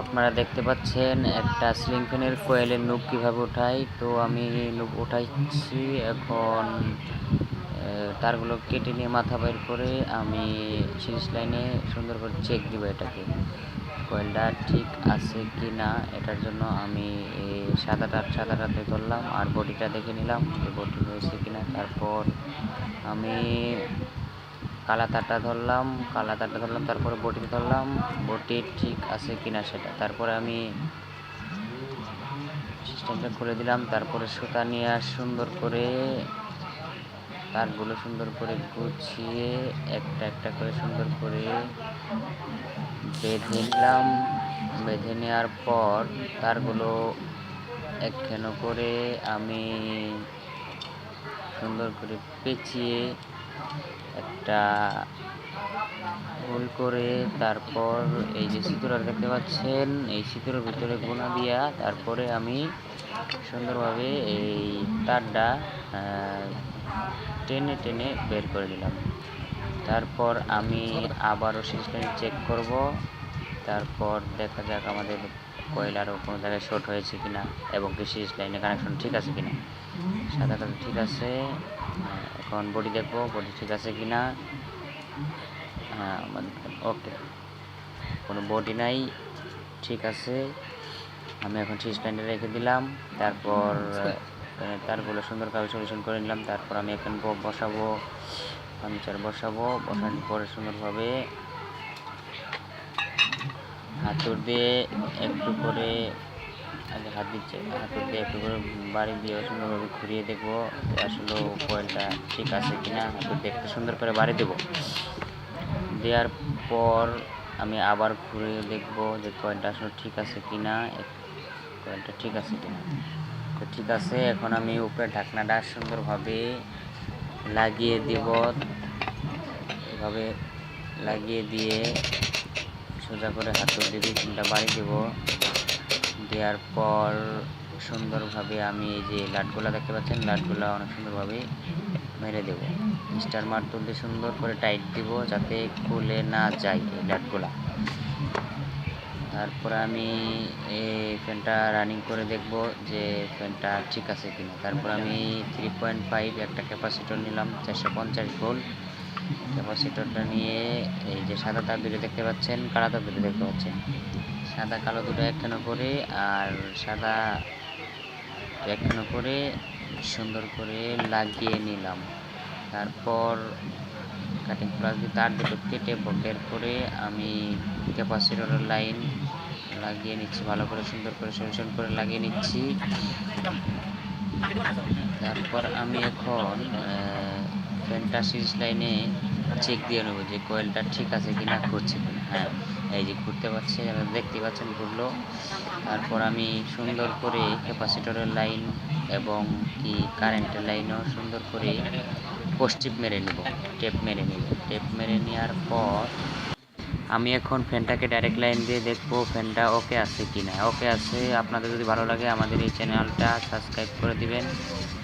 আপনারা দেখতে পাচ্ছেন একটা সিলিং ফ্যানের কোয়েলের নুব কীভাবে উঠাই তো আমি নুব উঠাইছি এখন তারগুলো কেটে নিয়ে মাথা বের করে আমি সিরিজ লাইনে সুন্দর করে চেক দিব এটাকে। কোয়েলটা ঠিক আছে কি না এটার জন্য আমি সাদাটা, সাদাটাতে ধরলাম আর বডিটা দেখে নিলাম যে বডি হয়েছে কিনা। তারপর আমি কালা তারটা ধরলাম কালা তারটা ধরলাম, তারপরে বটিতে ধরলাম, বটি ঠিক আছে কিনা সেটা। তারপরে আমি সিস্টেমটা খুলে দিলাম, তারপরে সুতা নিয়ে সুন্দর করে তারগুলো সুন্দর করে গুছিয়ে একটা একটা করে সুন্দর করে বেঁধে নিলাম। বেঁধে নেওয়ার পর তারগুলো একখানো করে আমি সুন্দর করে পেঁচিয়ে একটা গোল করে তারপর এই যে সিঁদুরা দেখতে পাচ্ছেন, এই সিঁদুরের ভিতরে গোনা দিয়া তারপরে আমি সুন্দরভাবে এই তারটা টেনে টেনে বের করে দিলাম তারপর আমি আবারও সিস্টেম চেক করব। তারপর দেখা যাক আমাদের কয়লারও কোনো জায়গায় শর্ট হয়েছে কিনা এবং কি সিরিজ লাইনে কানেকশন ঠিক আছে কিনা। সাদা কালো ঠিক আছে। এখন বডি দেখব বডি ঠিক আছে কি না হ্যাঁ ওকে কোনো বডি নাই ঠিক আছে। আমি এখন সিরিজ লাইনে রেখে দিলাম তারপর আহ, তারগুলো সুন্দরভাবে সলিউশন করে নিলাম তারপর আমি এখন ব- বসাবো ফার্নিচার বসাবো বসানোর পরে সুন্দরভাবে হাতুর দিয়ে একটু করে আগে হাত দিচ্ছে। হাতুর দিয়ে একটু করে বাড়ি দিয়ে সুন্দরভাবে ঘুরিয়ে দেখব আসলে কয়েলটা ঠিক আছে কিনা। হাতুর দিয়ে সুন্দর করে বাড়ি দেবো। দেওয়ার পর আমি আবার ঘুরে দেখব যে কয়েলটা আসলে ঠিক আছে কিনা। কয়েলটা ঠিক আছে কিনা। তো ঠিক আছে, এখন আমি উপরে ঢাকনাটা সুন্দরভাবে লাগিয়ে দেব। এভাবে লাগিয়ে দিয়ে সোজা করে হাতুর দিয়ে তিনটা বাড়ি দেব। দেওয়ার পর সুন্দরভাবে আমি এই যে লাটগুলা দেখতে পাচ্ছেন, লাটগুলা অনেক সুন্দরভাবে মেরে দেব। স্টার মারতুল দিয়ে সুন্দর করে টাইট দিব যাতে খুলে না যায় এই লাটগুলা। তারপরে আমি এই ফ্যানটা রানিং করে দেখব যে ফ্যানটা ঠিক আছে কিনা। তারপর আমি থ্রি পয়েন্ট ফাইভ একটা ক্যাপাসিটর নিলাম, চারশো পঞ্চাশ ভোল্ট। ক্যাপাসিটরটা নিয়ে এই যে সাদা দুটো দেখতে পাচ্ছেন, কালো দুটো দেখতে পাচ্ছেন। সাদা, কালো দুটো একখানো করে আর সাদা একখানো করে সুন্দর করে লাগিয়ে নিলাম। তারপর কাটিং প্লাস দিয়ে তার দুটো কেটে বের করে আমি ক্যাপাসিটরের লাইন লাগিয়ে নিচ্ছি, ভালো করে সুন্দর করে সলিউশন করে লাগিয়ে নিচ্ছি। তারপর আমি এখন ফ্যানটা সিরিজ লাইনে চেক দিয়ে নেব যে কয়েলটা ঠিক আছে কি না কিনা। হ্যাঁ। এই যে ঘুরতে পারছে দেখতে পাচ্ছেন ঘুরলো। তারপর আমি সুন্দর করে ক্যাপাসিটরের লাইন এবং কি কারেন্টের লাইনও সুন্দর করে পোস্টিপ মেরে নেব, টেপ মেরে নেব। টেপ মেরে নেওয়ার পর আমি এখন ফ্যানটাকে ডাইরেক্ট লাইন দিয়ে দেখব ফ্যানটা ওকে আছে কি না ওকে আছে, আপনাদের যদি ভালো লাগে আমাদের এই চ্যানেলটা সাবস্ক্রাইব করে দিবেন।